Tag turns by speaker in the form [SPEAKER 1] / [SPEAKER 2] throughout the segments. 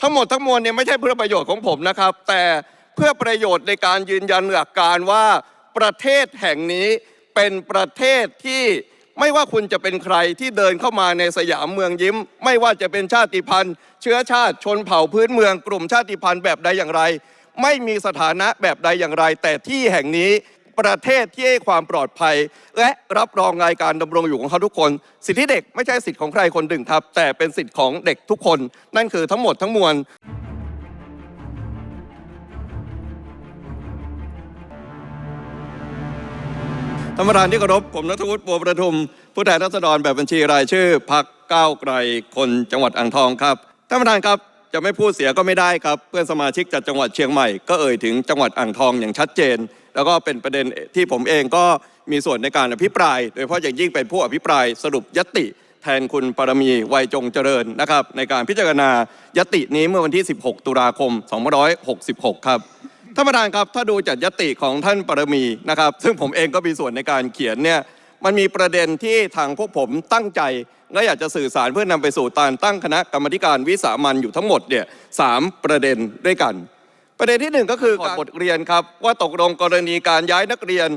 [SPEAKER 1] ทั้งหมดทั้งมวลเนี่ยไม่ใช่เพื่อประโยชน์ของผมนะครับ แต่เพื่อประโยชน์ในการยืนยันหลักการว่าประเทศแห่งนี้เป็นประเทศที่ไม่ว่าคุณจะเป็นใครที่เดินเข้ามาในสยามเมืองยิ้ม ไม่ว่าจะเป็นชาติพันธุ์ เชื้อชาติชนเผ่าพื้นเมือง กลุ่มชาติพันธุ์แบบใดอย่างไร ไม่มีสถานะแบบใดอย่างไร แต่ที่แห่งนี้ ประเทศที่ให้ความปลอดภัย และรับรองรายการดำรงอยู่ของเขาทุกคน สิทธิเด็กไม่ใช่สิทธิของใครคนหนึ่งครับ แต่เป็นสิทธิของเด็กทุกคน นั่นคือทั้งหมดทั้งมวลท่านประธานที่เคารพผมนัทวุฒิบัวประทุม ผู้แทนราษฎรแบบบัญชีรายชื่อพักก้าวไกลคนจังหวัดอ่างทองครับท่านประธานครับจะไม่พูดเสียก็ไม่ได้ครับ เพื่อนสมาชิกจากจังหวัดเชียงใหม่ก็เอ่ยถึงจังหวัดอ่างทองอย่างชัดเจน แล้วก็เป็นประเด็นที่ผมเองก็มีส่วนในการอภิปราย โดยเฉพาะอย่างยิ่งเป็นผู้อภิปรายสรุปยติแทนคุณปรมีไวยจงเจริญนะครับ ในการพิจารณายตินี้เมื่อวันที่ 16 ตุลาคม 2566 ครับท่านประธานครับถ้าดูจากยติของท่านปรมีนะครับ ซึ่งผมเองก็มีส่วนในการเขียนเนี่ยมันมีประเด็นที่ทางพวกผมตั้งใจและอยากจะสื่อสารเพื่อนำไปสู่การตั้งคณะกรรมการวิสามันอยู่ทั้งหมดเนี่ยสามประเด็นด้วยกัน ประเด็นที่หนึ่งก็คือการบทเรียนครับ ว่าตกลงกรณีการย้ายนักเรียน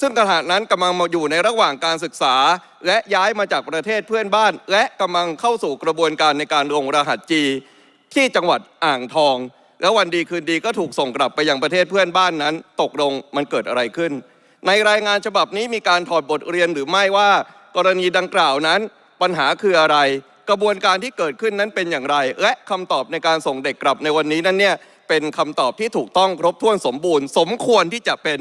[SPEAKER 1] ซึ่งขณะนั้นกำลังมาอยู่ในระหว่างการศึกษา และย้ายมาจากประเทศเพื่อนบ้าน และกำลังเข้าสู่กระบวนการในการลงรหัสจีที่จังหวัดอ่างทอง แล้ววันดีคืนดีก็ถูกส่งกลับไปยังประเทศเพื่อนบ้านนั้น ตกลงมันเกิดอะไรขึ้น ในรายงานฉบับนี้มีการถอดบทเรียนหรือไม่ว่า กรณีดังกล่าวนั้น ปัญหาคืออะไร กระบวนการที่เกิดขึ้นนั้นเป็นอย่างไร และคำตอบในการส่งเด็กกลับในวันนี้นั้นเนี่ย เป็นคำตอบที่ถูกต้องครบถ้วนสมบูรณ์ สมควรที่จะเป็น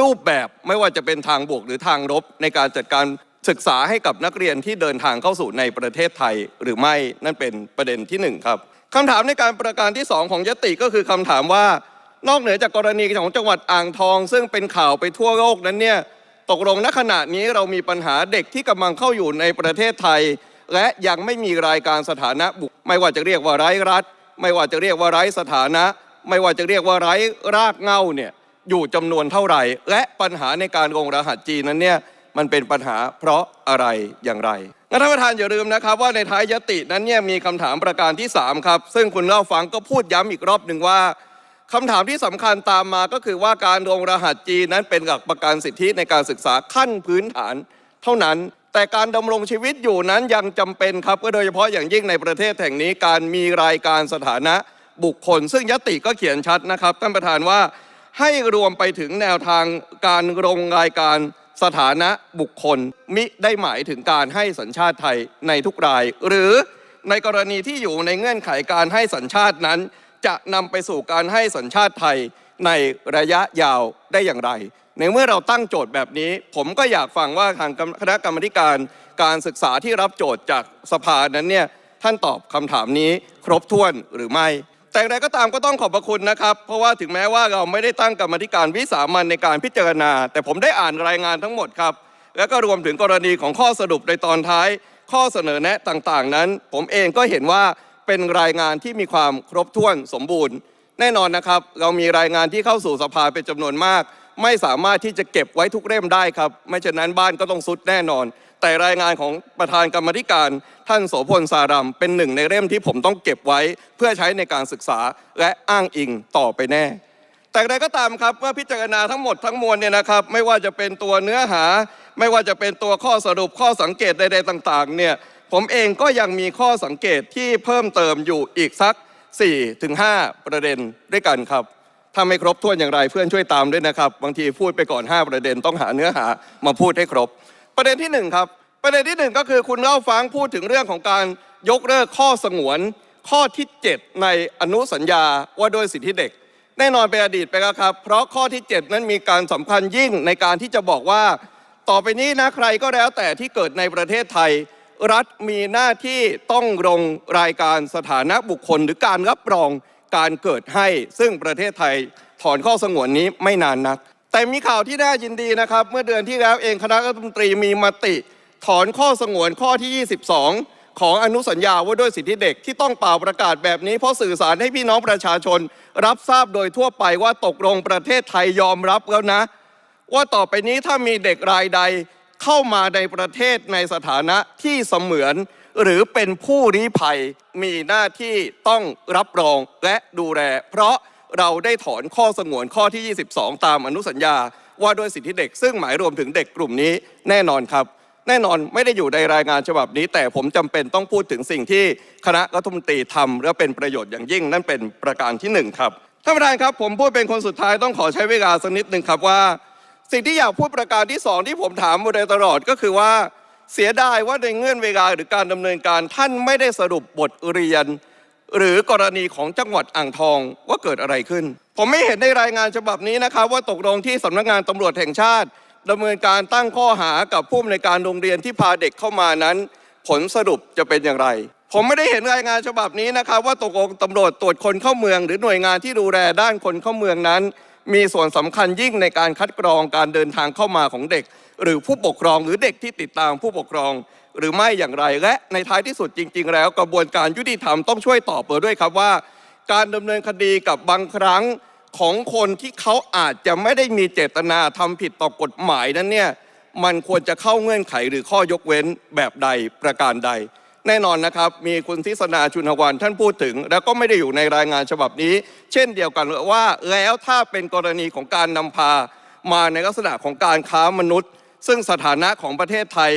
[SPEAKER 1] รูปแบบไม่ว่าจะเป็นทางบวกหรือทางลบในการจัดการศึกษาให้กับนักเรียนที่เดินทางเข้าสู่ในประเทศไทยหรือไม่นั่นเป็นประเด็นที่หนึ่งครับคำถามในการประการที่สองของยติก็คือคำถามว่านอกเหนือจากกรณีของจังหวัดอ่างทอง ซึ่งเป็นข่าวไปทั่วโลกนั้นเนี่ยตกลงณขณะนี้เรามีปัญหาเด็กที่กำลังเข้าอยู่ในประเทศไทย และยังไม่มีรายการสถานะบุคไม่ว่าจะเรียกว่าไร้รัฐ ไม่ว่าจะเรียกว่าไร้สถานะ ไม่ว่าจะเรียกว่าไร้รากเง้าเนี่ยอยู่จำนวนเท่าไหร่ และปัญหาในการลงรหัสจีนนั้นเนี่ยมันเป็นปัญหาเพราะอะไรอย่างไรงั้นท่านประธานอย่าลืมนะครับว่าในท้ายยตินั้นเนี่ยมีคำถามประการที่สามครับ ซึ่งคุณเล่าฟังก็พูดย้ำอีกรอบหนึ่งว่าคำถามที่สำคัญตามมาก็คือว่าการลงรหัสจีนนั้นเป็นหลักประกันสิทธิในการศึกษาขั้นพื้นฐาน เท่านั้น แต่การดำรงชีวิตอยู่นั้นยังจำเป็นครับก็โดยเฉพาะอย่างยิ่งในประเทศแห่งนี้การมีรายการสถานะบุคคล ซึ่งยติก็เขียนชัดนะครับท่านประธานว่าให้รวมไปถึงแนวทางการลงรายการสถานะบุคคล มิได้หมายถึงการให้สัญชาติไทยในทุกราย หรือในกรณีที่อยู่ในเงื่อนไขการให้สัญชาตินั้น จะนำไปสู่การให้สัญชาติไทยในระยะยาวได้อย่างไร ในเมื่อเราตั้งโจทย์แบบนี้ ผมก็อยากฟังว่าทางคณะกรรมการการศึกษาที่รับโจทย์จากสภานั้นเนี่ยท่านตอบคำถามนี้ครบถ้วนหรือไม่ แต่อย่างไรก็ตามก็ต้องขอบพระคุณนะครับ เพราะว่าถึงแม้ว่าเราไม่ได้ตั้งกรรมธิการวิสามันในการพิจารณา แต่ผมได้อ่านรายงานทั้งหมดครับ แล้วก็รวมถึงกรณีของข้อสรุปในตอนท้าย ข้อเสนอแนะต่างๆ นั้น ผมเองก็เห็นว่าเป็นรายงานที่มีความครบถ้วนสมบูรณ์ แน่นอนนะครับ เรามีรายงานที่เข้าสู่สภาเป็นจำนวนมากไม่สามารถที่จะเก็บไว้ทุกเล่มได้ครับ ไม่เช่นนั้นบ้านก็ต้องซุดแน่นอน แต่รายงานของประธานกรรมธิการท่านโสพลสารัมเป็นหนึ่งในเล่มที่ผมต้องเก็บไว้เพื่อใช้ในการศึกษาและอ้างอิงต่อไปแน่แต่อย่างไรก็ตามครับเมื่อพิจารณาทั้งหมดทั้งมวลเนี่ยนะครับ ไม่ว่าจะเป็นตัวเนื้อหา ไม่ว่าจะเป็นตัวข้อสรุปข้อสังเกตใด ๆ ต่าง ๆ เนี่ย ผมเองก็ยังมีข้อสังเกตที่เพิ่มเติมอยู่อีกสัก4ถึง5ประเด็นด้วยกันครับ ถ้าไม่ครบถ้วนอย่างไรเพื่อนช่วยตามด้วยนะครับ บางทีพูดไปก่อน 5 ประเด็นต้องหาเนื้อหามาพูดให้ครบ ประเด็นที่หนึ่งครับ ประเด็นที่หนึ่งก็คือคุณเล่าฟังพูดถึงเรื่องของการยกเลิกข้อสงวน ข้อที่ 7 ในอนุสัญญาว่าด้วยสิทธิเด็ก แน่นอนเป็นอดีตไปแล้วครับ เพราะข้อที่ 7 นั้นมีการสำคัญยิ่งในการที่จะบอกว่า ต่อไปนี้นะใครก็แล้วแต่ที่เกิดในประเทศไทย รัฐมีหน้าที่ต้องลงรายการสถานะบุคคลหรือการรับรอง การเกิดให้ซึ่งประเทศไทยถอนข้อสงวนนี้ไม่นานนัก แต่มีข่าวที่น่ายินดีนะครับ เมื่อเดือนที่แล้วเองคณะรัฐมนตรีมีมติ ถอนข้อสงวนข้อที่ 22 ของอนุสัญญาว่าด้วยสิทธิเด็กที่ต้องเป่าประกาศแบบนี้ เพราะสื่อสารให้พี่น้องประชาชน รับทราบโดยทั่วไปว่าตกลงประเทศไทยยอมรับแล้วนะ ว่าต่อไปนี้ถ้ามีเด็กรายใด เข้ามาในประเทศในสถานะที่เสมือน หรือเป็นผู้ลี้ภัยมีหน้าที่ต้องรับรองและดูแล เพราะเราได้ถอนข้อสงวนข้อที่ 22 ตามอนุสัญญา ว่าด้วยสิทธิเด็ก ซึ่งหมายรวมถึงเด็กกลุ่มนี้แน่นอนครับ แน่นอนไม่ได้อยู่ในรายงานฉบับนี้ แต่ผมจำเป็นต้องพูดถึงสิ่งที่คณะรัฐมนตรีทำและเป็นประโยชน์อย่างยิ่ง นั่นเป็นประการที่หนึ่งครับท่านประธานครับ ผมพูดเป็นคนสุดท้ายต้องขอใช้เวลาสักนิดหนึ่งครับว่า สิ่งที่อยากพูดประการที่สองที่ผมถามมาโดยตลอดก็คือว่าเสียดายว่าในเงื่อนเวลาหรือการดำเนินการท่านไม่ได้สรุปบทเรียน หรือกรณีของจังหวัดอ่างทองว่าเกิดอะไรขึ้น ผมไม่เห็นในรายงานฉบับนี้นะครับ ว่าตกลงที่สำนักงานตำรวจแห่งชาติดำเนินการตั้งข้อหากับผู้อำนวยการโรงเรียนที่พาเด็กเข้ามานั้น ผลสรุปจะเป็นอย่างไร ผมไม่ได้เห็นรายงานฉบับนี้นะครับ ว่าตกลงตำรวจตรวจคนเข้าเมือง หรือหน่วยงานที่ดูแลด้านคนเข้าเมืองนั้น มีส่วนสำคัญยิ่งในการคัดกรองการเดินทางเข้ามาของเด็ก หรือผู้ปกครองหรือเด็กที่ติดตามผู้ปกครอง หรือไม่อย่างไร และในท้ายที่สุดจริง ๆ แล้ว กระบวนการยุติธรรมต้องช่วยตอบเปิดด้วยครับว่า การดำเนินคดีกับบางครั้งของคนที่เขาอาจจะไม่ได้มีเจตนาทำผิดต่อกฎหมายนั้นเนี่ยมันควรจะเข้าเงื่อนไขหรือข้อยกเว้นแบบใดประการใด แน่นอนนะครับมีคุณทิศนาชุนวันท่านพูดถึง แล้วก็ไม่ได้อยู่ในรายงานฉบับนี้ เช่นเดียวกันว่าแล้วถ้าเป็นกรณีของการนำพามาในลักษณะของการค้ามนุษย์ ซึ่งสถานะของประเทศไทย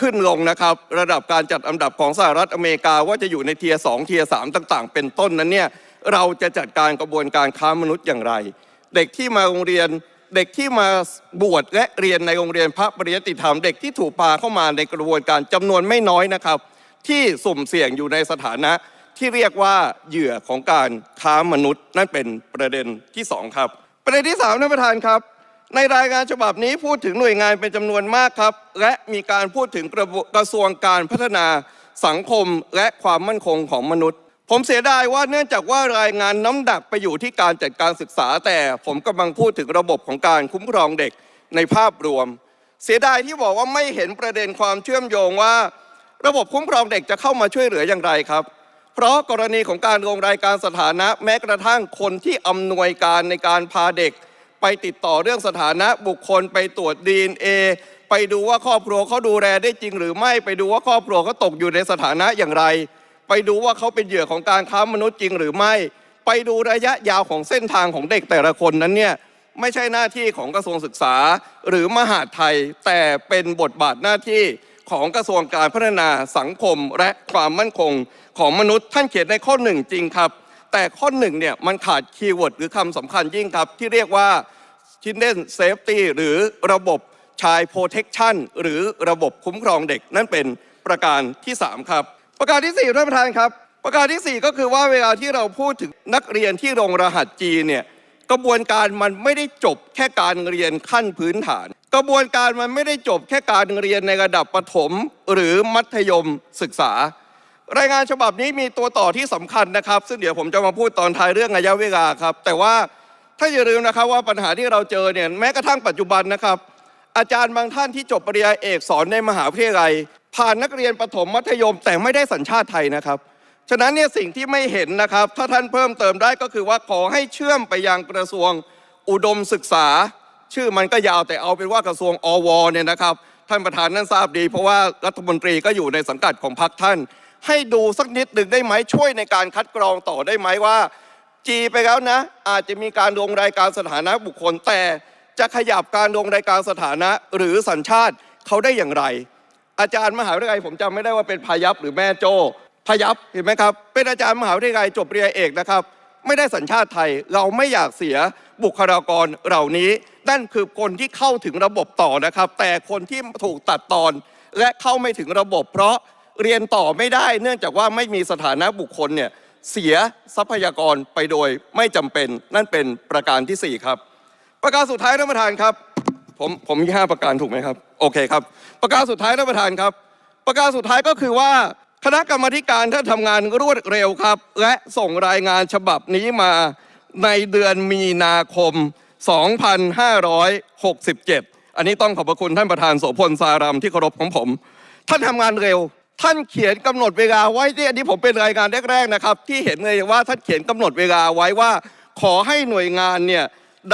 [SPEAKER 1] ขึ้นลงนะครับ ระดับการจัดอันดับของสหรัฐอเมริกาว่าจะอยู่ในเทียร์สองเทียร์สามต่างๆ เป็นต้นนั้นเนี่ยเราจะจัดการกระบวนการค้ามนุษย์อย่างไร เด็กที่มาโรงเรียนเด็กที่มาบวชและเรียนในโรงเรียนพระปริยติธรรม เด็กที่ถูกพาเข้ามาในกระบวนการจำนวนไม่น้อยนะครับ ที่สุ่มเสี่ยงอยู่ในสถานะที่เรียกว่าเหยื่อของการค้ามนุษย์ นั่นเป็นประเด็นที่สองครับ ประเด็นที่สามท่านประธานครับ ในรายงานฉบับนี้พูดถึงหน่วยงานเป็นจำนวนมากครับ และมีการพูดถึงกระบกระทรวงการพัฒนาสังคมและความมั่นคงของมนุษย์ ผมเสียดายว่าเนื่องจากว่ารายงานน้ำหนักไปอยู่ที่การจัดการศึกษา แต่ผมกำลังพูดถึงระบบของการคุ้มครองเด็กในภาพรวม เสียดายที่บอกว่าไม่เห็นประเด็นความเชื่อมโยงว่า ระบบคุ้มครองเด็กจะเข้ามาช่วยเหลืออย่างไรครับ เพราะกรณีของการลงรายการสถานะแม้กระทั่งคนที่อำนวยการในการพาเด็ก ไปติดต่อเรื่องสถานะบุคคลไปตรวจ DNA ไปดูว่าครอบครัวเขาดูแลได้จริงหรือไม่ไปดูว่าครอบครัวเขาตกอยู่ในสถานะอย่างไร ไปดูว่าเขาเป็นเหยื่อของการค้ามนุษย์จริงหรือไม่ ไปดูระยะยาวของเส้นทางของเด็กแต่ละคนนั้นเนี่ยไม่ใช่หน้าที่ของกระทรวงศึกษาหรือมหาดไทย แต่เป็นบทบาทหน้าที่ ของกระทรวงการพัฒนาสังคมและความมั่นคงของมนุษย์ท่านเขียนในข้อหนึ่งจริงครับ แต่ข้อหนึ่งเนี่ยมันขาดคีย์เวิร์ดหรือคำสำคัญยิ่งครับ ที่เรียกว่า Children Safety หรือระบบชาย Protection หรือระบบคุ้มครองเด็ก นั่นเป็นประการที่ 3 ครับ ประการที่4ท่านประธานครับ ประการที่ 4 ก็คือว่าเวลาที่เราพูดถึงนักเรียนที่โรงรหัสจีเนี่ย กระบวนการมันไม่ได้จบแค่การเรียนขั้นพื้นฐาน กระบวนการมันไม่ได้จบแค่การเรียนในระดับประถมหรือมัธยมศึกษา รายงานฉบับนี้มีตัวต่อที่สำคัญนะครับ ซึ่งเดี๋ยวผมจะมาพูดตอนท้ายเรื่องระยะเวลาครับ แต่ว่าถ้าอย่าลืมนะครับว่าปัญหาที่เราเจอเนี่ยแม้กระทั่งปัจจุบันนะครับ อาจารย์บางท่านที่จบปริญญาเอกสอนในมหาวิทยาลัยผ่านนักเรียนประถมมัธยมแต่ไม่ได้สัญชาติไทยนะครับ ฉะนั้นเนี่ยสิ่งที่ไม่เห็นนะครับ ถ้าท่านเพิ่มเติมได้ก็คือว่าขอให้เชื่อมไปยังกระทรวงอุดมศึกษา ชื่อมันก็ยาวแต่เอาเป็นว่ากระทรวงอวเนี่ยนะครับ ท่านประธานนั่นทราบดี เพราะว่ารัฐมนตรีก็อยู่ในสังกัดของพรรคท่าน ให้ดูสักนิดหนึ่งได้ไหมช่วยในการคัดกรองต่อได้ไหมว่าจีไปแล้วนะ อาจจะมีการลงรายการสถานะบุคคลแต่จะขยับการลงรายการสถานะหรือสัญชาติเขาได้อย่างไร อาจารย์มหาวิทยาลัยผมจำไม่ได้ว่าเป็นพายัพหรือแม่โจ้ พยัพเห็นไหมครับ เป็นอาจารย์มหาวิทยาลัยจบปริญญาเอกนะครับ ไม่ได้สัญชาติไทยเราไม่อยากเสียบุคลากรเหล่านี้ นั่นคือคนที่เข้าถึงระบบต่อนะครับ แต่คนที่ถูกตัดตอน และเข้าไม่ถึงระบบ เพราะเรียนต่อไม่ได้ เนื่องจากว่าไม่มีสถานะบุคคลเนี่ยเสียทรัพยากรไปโดยไม่จำเป็นนั่นเป็นประการที่สี่ครับ ประการสุดท้ายท่านประธานครับ ผมผมมีห้าประการถูกไหมครับ โอเคครับ ประการสุดท้ายท่านประธานครับ ประการสุดท้ายก็คือว่า คณะกรรมการท่านทำงานรวดเร็วครับ และส่งรายงานฉบับนี้มาในเดือนมีนาคม 2567 อันนี้ต้องขอบพระคุณท่านประธานโสพลสารัมที่เคารพของผม ท่านทำงานเร็ว ท่านเขียนกำหนดเวลาไว้ที่อันนี้ผมเป็นรายงานแรกๆนะครับ ที่เห็นเลยว่าท่านเขียนกำหนดเวลาไว้ว่า ขอให้หน่วยงานเนี่ย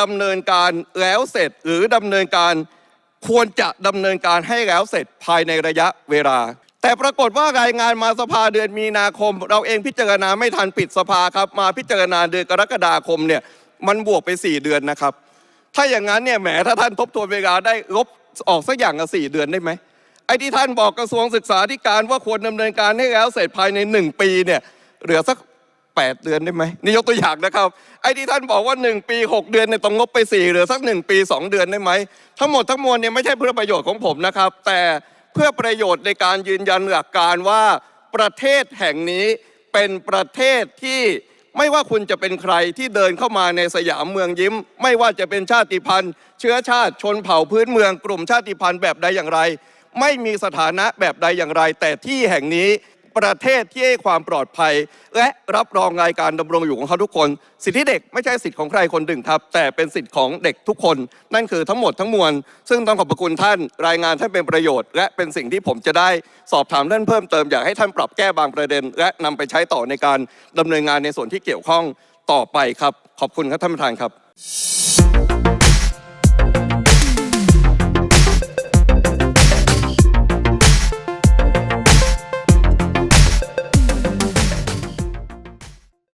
[SPEAKER 1] ดำเนินการแล้วเสร็จ หรือดำเนินการควรจะดำเนินการให้แล้วเสร็จภายในระยะเวลา แต่ปรากฏว่ารายงานมาสภาเดือนมีนาคม เราเองพิจารณาไม่ทันปิดสภาครับ มาพิจารณาเดือนกรกฎาคมเนี่ยมันบวกไป 4 เดือนนะครับ ถ้าอย่างนั้นเนี่ยแหมถ้าท่านทบทวนเวลาได้ลบออกสักอย่างละสี่เดือนได้ไหมไอ้ที่ท่านบอกกระทรวงศึกษาธิการว่าควรดำเนินการให้แล้วเสร็จภายใน 1 ปีเนี่ยเหลือสัก 8 เดือนได้ไหมนี่ยกตัวอย่างนะครับ ไอ้ที่ท่านบอกว่า 1 ปี 6 เดือนเนี่ยต้องงบไป4เหลือสัก 1 ปี 2 เดือนได้ไหมทั้งหมดทั้งมวลเนี่ยไม่ใช่เพื่อประโยชน์ของผมนะครับ แต่ เพื่อประโยชน์ในการยืนยันหลักการว่าประเทศแห่งนี้เป็นประเทศที่ไม่ว่าคุณจะเป็นใครที่เดินเข้ามาในสยามเมืองยิ้ม ไม่ว่าจะเป็นชาติพันธุ์ เชื้อชาติชนเผ่าพื้นเมืองกลุ่มชาติพันธุ์แบบใดอย่างไร ไม่มีสถานะแบบใดอย่างไร แต่ที่แห่งนี้ ประเทศที่ให้ความปลอดภัย และรับรองรายการดำรงอยู่ของเขาทุกคน สิทธิเด็กไม่ใช่สิทธิของใครคนหนึ่งครับ แต่เป็นสิทธิของเด็กทุกคน นั่นคือทั้งหมดทั้งมวล ซึ่งต้องขอบคุณท่านรายงานท่านเป็นประโยชน์ และเป็นสิ่งที่ผมจะได้สอบถามท่านเพิ่มเติมอยากให้ท่านปรับแก้บางประเด็น และนำไปใช้ต่อในการดำเนินงานในส่วนที่เกี่ยวข้องต่อไปครับ ขอบคุณครับท่านประธานครับ